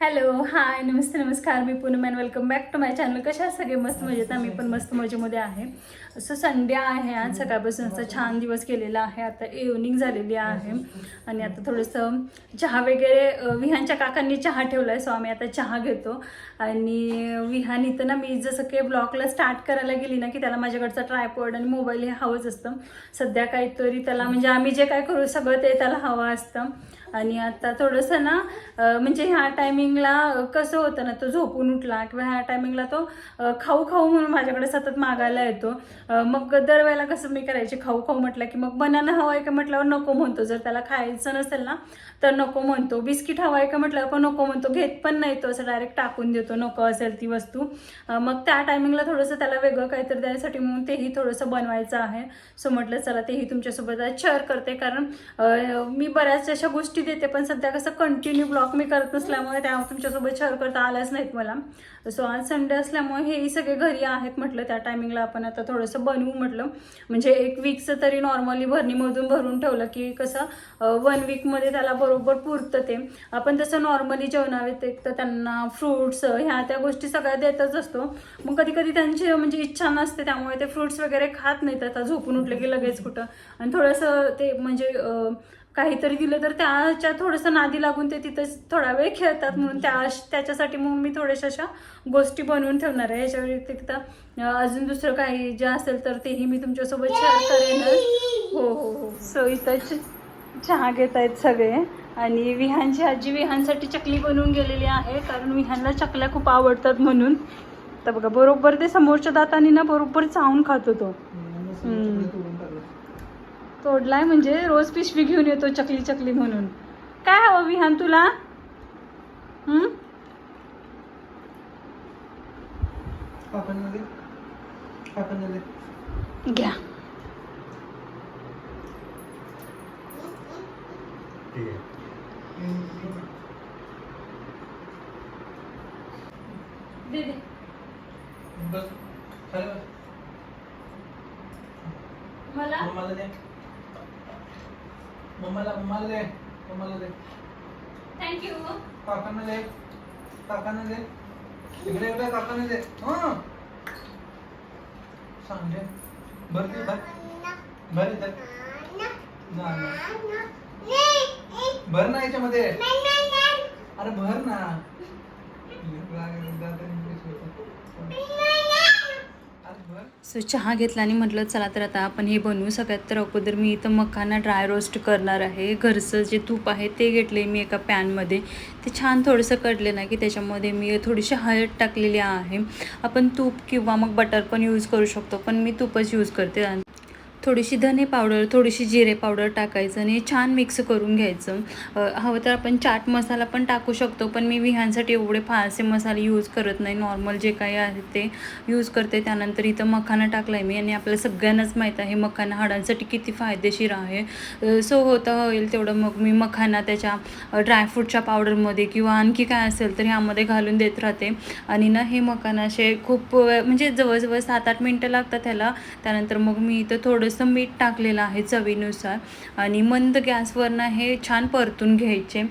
Hello hi नमस्ते नमस्कार. मी Poonam and welcome back to my channel कशा सगळे? मस्त मजेत आम्ही पण मस्त मजेमध्ये आहे. असं संडे आहे आज. सकाळपासून असा छान दिवस केलेला आहे. आता इव्हनिंग झालेली आहे. आणि आता थोडंसं चहा वगैरे विहानच्या काकांनी चहा ठेवला आहे सो आम्ही आता चहा घेतो. आणि विहान इथं ना मी जसं की ब्लॉगला स्टार्ट करायला गेली ना की त्याला माझ्याकडचा ट्रायपॉड आणि मोबाईल हे हवंच असतं. सध्या काहीतरी त्याला म्हणजे आम्ही जे काय करू सगळं ते त्याला हवं असतं. आणि आता थोडंसं ना म्हणजे ह्या टायमिंगला कसं होतं ना तो झोपून उठला किंवा ह्या टायमिंगला तो खाऊ खाऊ म्हणून माझ्याकडे सतत मागायला येतो. मग दरवेळेला कसं मी करायचे खाऊ खाऊ म्हटलं की मग बनाना हवा आहे का म्हटल्यावर नको म्हणतो. जर त्याला खायचं नसेल ना तर नको म्हणतो. बिस्किट हवा आहे का म्हटल्यावर पण नको म्हणतो. घेत पण नाही तो असं डायरेक्ट टाकून देतो. नको असेल ती वस्तू. मग त्या टायमिंगला थोडंसं त्याला वेगळं काहीतरी द्यायसाठी म्हणून तेही थोडंसं बनवायचं आहे. सो म्हटलं चला तेही तुमच्यासोबत शेअर करते. कारण मी बऱ्याच अशा गोष्टी देते पण सध्या कसं कंटिन्यू ब्लॉग मी करत नसल्यामुळे त्या तुमच्यासोबत शेअर करता आल्याच नाहीत मला. सो आज संडे असल्यामुळे हेही सगळे घरी आहेत म्हटलं त्या टायमिंगला आपण आता थोडंसं बनवू म्हटलं. म्हणजे एक वीकचं तरी नॉर्मली भरणीमधून भरून ठेवलं की कसं वन वीकमध्ये त्याला बरोबर पुरतं ते. आपण तसं नॉर्मली जेवणाव्यतिरिक्त त्यांना फ्रूट्स ह्या त्या गोष्टी सगळ्या देतच असतो. मग कधी कधी त्यांची म्हणजे इच्छा नसते त्यामुळे ते फ्रुट्स वगैरे खात नाहीत. आता झोपून उठलं की लगेच कुठं. आणि थोडंसं ते म्हणजे काहीतरी दिलं तर त्याच्या थोडंसं नादी लागून ते तिथंच थोडा वेळ खेळतात म्हणून त्या त्याच्यासाठी मग मी थोड्याशा अशा गोष्टी बनवून ठेवणार आहे. याच्या व्यतिरिक्त अजून दुसरं काही जे असेल तर तेही मी तुमच्यासोबत शेअर करेनच हो हो हो. सो इथं चहा घेत आहेत सगळे. आणि विहानची आजी विहानसाठी चकली बनवून गेलेली आहे. कारण विहानला चकल्या खूप आवडतात म्हणून. तर बघा बरोबर ते समोरच्या दातानी ना बरोबर चावून खातो तो हम्म. तोडलाय म्हणजे रोज पिशवी घेऊन येतो चकली चकली म्हणून. काय हवं विहान तुला? घ्या. ठीक आहे दे दे बस खाली बस मला मम्माला दे मम्माला मम्माला दे मम्माला दे. थँक्यू काकांना दे काकांना दे. इकडे इकडे काकांना दे? हं. सांग दे भर दे भर भर इथं ना, ना. भर ना याच्यामध्ये. अरे भर ना. अरे भर सो चहा घेतला आणि म्हटलं चला तर आता आपण हे बनवू. सगळ्यात तर अगोदर मी इथं मखाना ड्राय रोस्ट करणार आहे. घरचं जे तूप आहे ते घेतले मी एका पॅनमध्ये ते छान थोडंसं कडले ना की त्याच्यामध्ये मी थोडीशी हळद टाकलेली आहे. आपण तूप किंवा मग बटर पण यूज करू शकतो पण मी तूपच यूज करते. आणि थोडीशी धने पावडर थोडीशी जिरे पावडर टाकायचं आणि छान मिक्स करून घ्यायचं. हवं तर आपण चाट मसाला पण टाकू शकतो पण मी विहांसाठी एवढे फारसे मसाले यूज करत नाही. नॉर्मल जे काही आहे ते यूज करते. त्यानंतर इथं मखाना टाकला आहे मी आणि आपल्याला सगळ्यांनाच माहीत आहे मखाना हाडांसाठी किती फायदेशीर आहे. सो होतं होईल तेवढं. मग मी मखाना त्याच्या ड्रायफ्रूटच्या पावडरमध्ये किंवा आणखी काय असेल तर ह्यामध्ये घालून देत राहते. आणि ना हे मखाना असे खूप म्हणजे जवळजवळ सात आठ मिनटं लागतात त्याला त्यानंतर मग मी इथं थोडं थोडंसं मीठ टाकलेलं आहे चवीनुसार आणि मंद गॅसवरनं हे छान परतून घ्यायचे.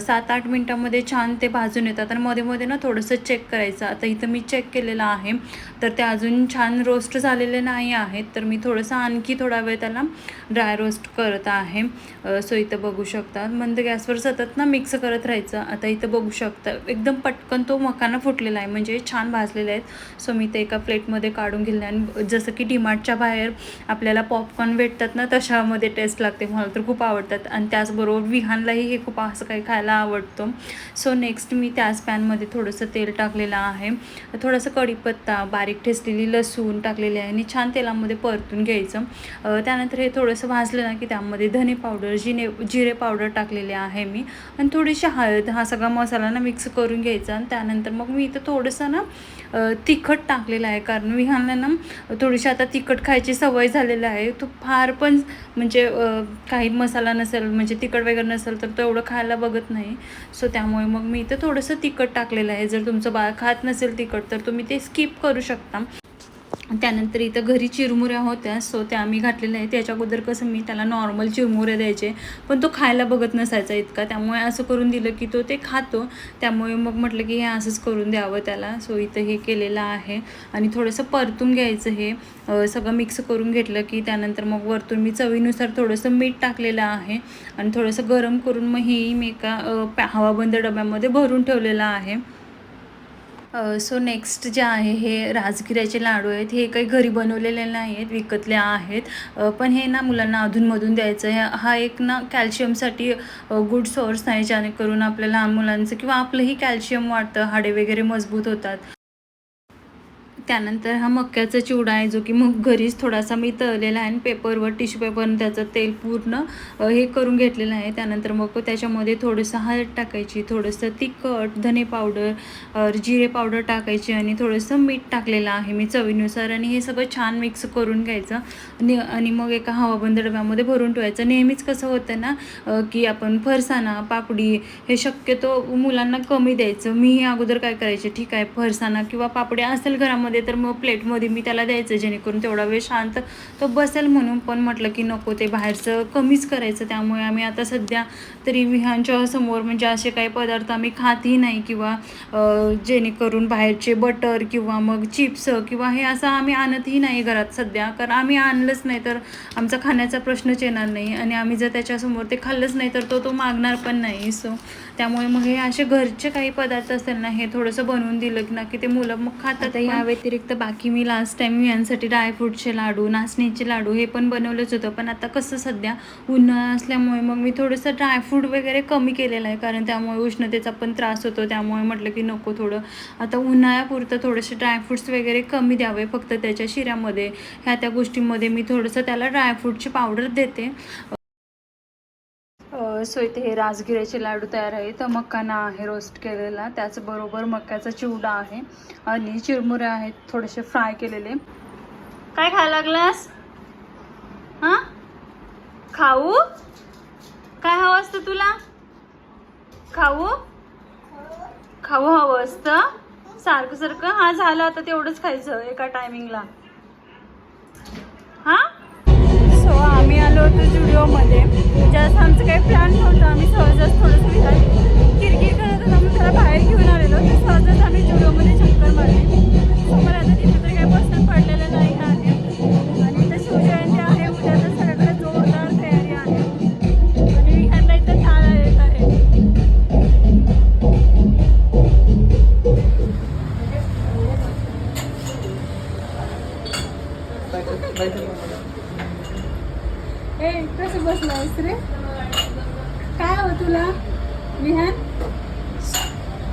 सात आठ मिनटामध्ये छान ते भाजून येतात. आणि मध्ये मध्ये ना थोडंसं चेक करायचं. आता इथं मी चेक केलेलं आहे. तर ते अजून छान रोस्ट झालेले नाही आहेत. तर मी थोडंसं आणखी थोडा वेळ त्याला ड्राय रोस्ट करत आहे. सो इथं बघू शकता. मंद गॅसवर सतत ना मिक्स करत राहायचं. आता इथं बघू शकता. एकदम पटकन तो मकाना फुटलेला आहे. म्हणजे छान भाजलेले आहेत. सो मी ते एका प्लेटमध्ये काढून घेतले आणि जसं की डिमार्टच्या बाहेर आपल्याला पॉपकॉर्न भेटतात ना तशामध्ये टेस्ट लागते. मला तर खूप आवडतात. आणि त्याचबरोबर विहानलाही हे खूप असं काही खायला आवडतं. सो नेक्स्ट मी त्याच पॅनमध्ये थोडंसं तेल टाकलेलं आहे. थोडंसं कढीपत्ता बारीक ठेचलेली लसूण टाकलेली आहे. आणि छान तेलामध्ये परतून घ्यायचं. त्यानंतर हे थोडंसं भाजलं ना की त्यामध्ये धने पावडर जिने जिरे पावडर टाकलेले आहे मी. आणि थोडीशी हळद हा सगळा मसाला ना मिक्स करून घ्यायचा आणि त्यानंतर मग मी इथं थोडंसं ना तिखट टाकलेलं आहे. कारण विहानला ना थोडीशी आता तिखट खायची सवय झालेली आहे. तो फार पण म्हणजे काही मसाला नसेल म्हणजे तिखट वगैरे नसेल तर तो एवढं खायला बघत नाही. सो त्यामुळे मग मी इथं थोडंसं तिखट टाकलेलं आहे. जर तुमचं बाळ खात नसेल तिखट तर तुम्ही ते स्किप करू शकता. त्यानंतर इथं घरी चिरमुऱ्या होत्या सो त्या आम्ही घातलेल्या आहेत. त्याच्या अगोदर कसं मी त्याला नॉर्मल चिरमुऱ्या द्यायचे पण तो खायला बघत नसायचा इतका. त्यामुळे असं करून दिलं की तो ते खातो. त्यामुळे मग म्हटलं की हे असंच करून द्यावं त्याला. सो इथं हे केलेलं आहे. आणि थोडंसं परतून घ्यायचं हे. सगळं मिक्स करून घेतलं की त्यानंतर मग वरतून मी चवीनुसार थोडंसं मीठ टाकलेलं आहे. आणि थोडंसं गरम करून मग ही मी एका पॅ- हवाबंद डब्यामध्ये भरून ठेवलेलं आहे. सो नेक्स्ट जे आहे हे राजगिऱ्याचे लाडू आहेत हे काही घरी बनवलेले नाही आहेत विकतले आहेत. पण हे ना मुलांना अधूनमधून द्यायचं आहे. हा एक ना कॅल्शियमसाठी गुड सोर्स आहे जेणेकरून आपल्या लहान मुलांचं किंवा आपलंही कॅल्शियम वाढतं हाडे वगैरे मजबूत होतात. त्यानंतर हा मक्याचा चिवडा आहे जो की मग घरीच थोडासा मी तळलेला आहे आणि पेपरवर टिश्यू पेपरनं त्याचं तेल पूर्ण हे करून घेतलेलं आहे. त्यानंतर मग त्याच्यामध्ये थोडंसं हळद टाकायची थोडंसं तिखट धने पावडर जिरे पावडर टाकायची आणि थोडंसं मीठ टाकलेलं आहे मी चवीनुसार आणि हे सगळं छान मिक्स करून घ्यायचं. आणि आणि मग एका हवाबंद डब्यामध्ये भरून ठेवायचं. नेहमीच कसं होतं ना की आपण फरसाणा पापडी हे शक्यतो मुलांना कमी द्यायचं. मी अगोदर काय करायचे? ठीक आहे फरसाणा किंवा पापडी असेल घरामध्ये तर मग प्लेटमध्ये मी त्याला द्यायचं जेणेकरून तेवढा वेळ शांत तो बसेल म्हणून पण म्हटलं की नको ते बाहेरचं कमीच करायचं. त्यामुळे आम्ही आता सध्या तरी विहांच्या समोर म्हणजे असे काही पदार्थ आम्ही खातही नाही किंवा जेणेकरून बाहेरचे बटर किंवा मग चिप्स किंवा हे असं आम्ही आणतही नाही घरात सध्या. कारण आम्ही आणलंच नाही तर आमचा खाण्याचा प्रश्नच येणार नाही. आणि आम्ही जर त्याच्यासमोर ते खाल्लंच नाही तर तो तो मागणार पण नाही. सो त्यामुळे मग हे असे घरचे काही पदार्थ असतील ना हे थोडंसं बनवून दिलं की ना की ते मुलं मग खातात या व्यतिरिक्त बाकी मी लास्ट टाइम यांसाठी ड्रायफ्रूटचे लाडू नाचणीचे लाडू हे पण बनवलंच होतं. पण आता कसं सध्या उन्हाळा असल्यामुळे मग मी थोडंसं ड्रायफ्रूट वगैरे कमी केलेलं आहे. कारण त्यामुळे उष्णतेचा पण त्रास होतो. त्यामुळे म्हटलं की नको थोडं. आता उन्हाळ्यापुरतं थोडेसे ड्रायफ्रूट्स वगैरे कमी द्यावे फक्त त्याच्या शिऱ्यामध्ये ह्या त्या गोष्टींमध्ये मी थोडंसं त्याला ड्रायफ्रूटची पावडर देते. सो इथे हे राजगिऱ्याचे लाडू तयार आहेत. मक्काना आहे रोस्ट केलेला. त्याचबरोबर मक्याचा चिवडा आहे आणि चिरमुरे आहेत थोडेसे फ्राय केलेले. काय खायला लागलास? हां? खाऊ? काय हवं असतं तुला? खाऊ? खाऊ हवं असतं? सारखं सारखं? हा झालं आता तेवढंच खायचं एका टायमिंगला हां? आम्ही आलो होतो जुडिओमध्ये. जास्त आमचं काही प्लॅन नव्हतं आम्ही सहजच थोडंसं विचार किरकिर करत होतो आम्ही त्याला बाहेर घेऊन आलेलो. तर सहजच आम्ही जुडिओमध्ये चक्कर मारली. समोर आता तिथे तर काही पसंत पडलेलं नाही आहे. विहान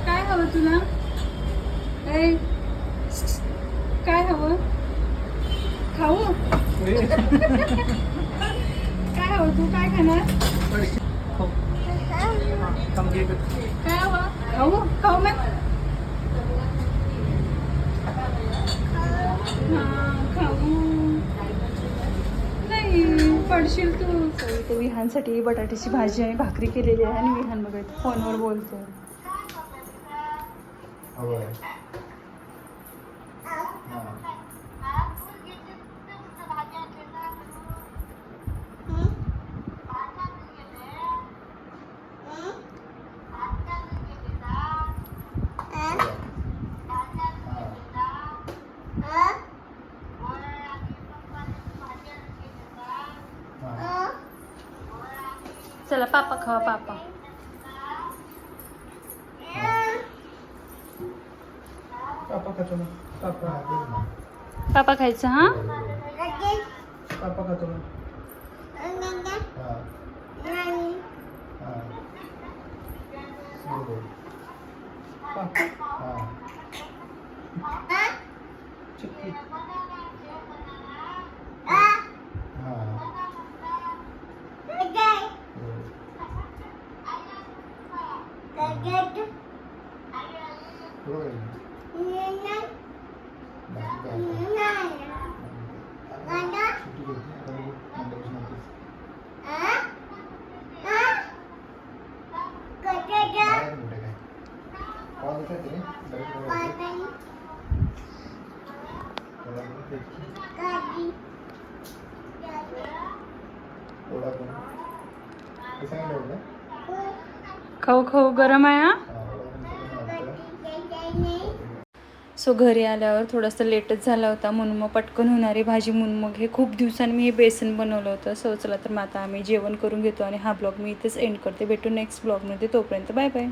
काय हवं तुला? ए काय हवं? खाऊ? काय हवं तू? काय खाणार? काय हवं? खाऊ? खाऊ मग हा, खाऊ नाही पडशील तू. इथे विहानसाठी बटाट्याची भाजी आणि भाकरी केलेली आहे आणि विहान बघा इथे फोनवर बोलतो चला पापा खावा पापा पापा खातो ना पापा पापा खायचं हा पापा खातो ना चिक्की थोडा खाऊ खाऊ गरम आहे हा? सो घरी आल्यावर थोडंसं लेटच झाला होता. म्हणून मग पटकन होणारी भाजी म्हणून मग हे खूप दिवसांनी मी हे बेसन बनवलं होतं. सो चला तर मग आता आम्ही जेवण करून घेतो आणि हा ब्लॉग मी इथेच एंड करते. भेटू नेक्स्ट ब्लॉगमध्ये. तोपर्यंत बाय बाय.